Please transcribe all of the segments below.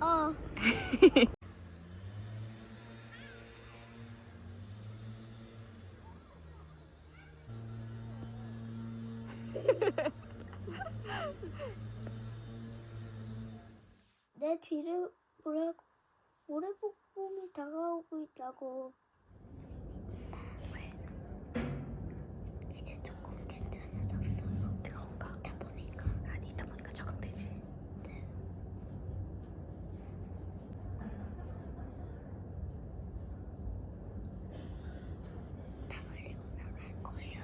안녕. 내 뒤를 모래 모래폭풍이 다가오고 있다고. 이제 조금 괜찮아졌어요. 뜨거운가? 다 보니까. 아니 있다 보니까 적응되지. 다 걸리고 나갈 거예요.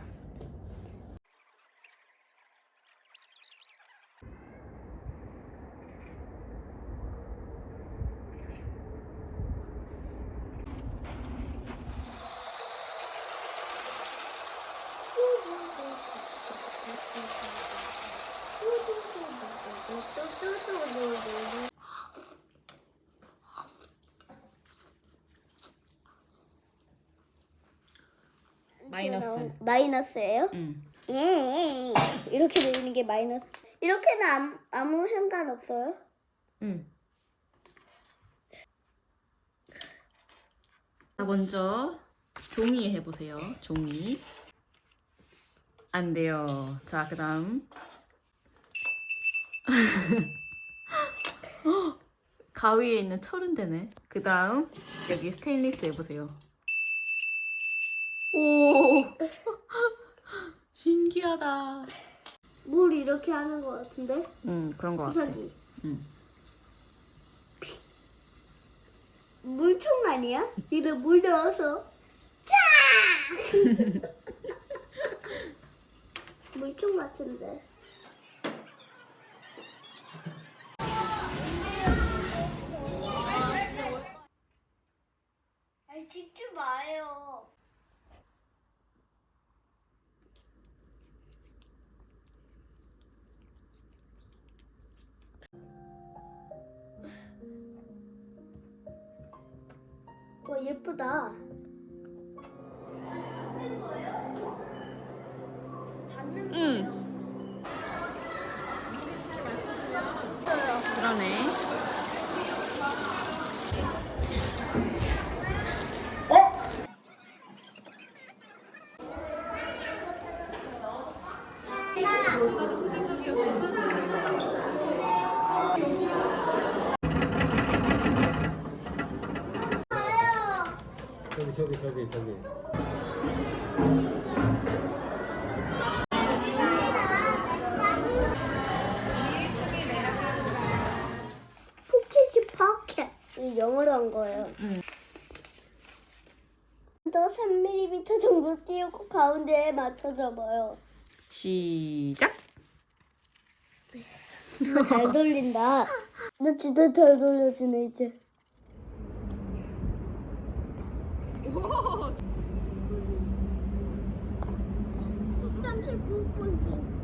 마이너스. 마이너스예요? 응. 예, 이렇게 내리는 게 마이너스. 이렇게는 아무, 아무 상관 없어요? 응. 자 먼저 종이 해보세요. 종이. 안 돼요. 자 그 다음 가위에 있는 철은 되네. 그 다음 여기 스테인리스 해보세요. 오 신기하다. 물 이렇게 하는 것 같은데? 응 그런 거 같아. 주사기. 응. 물총 아니야? 입에 물 넣어서 짜! 물총 같은데. 아니 찍지 마요. 와 예쁘다. 잡는 응. 그러네. 저기 저기 저기 저기 영어로 한 거예요. 응. 더 3mm 정도 띄우고 가운데에 맞춰줘 봐요. 시작. 잘 돌린다. 나 진짜 잘 돌려주네 이제. 삼십구 번째.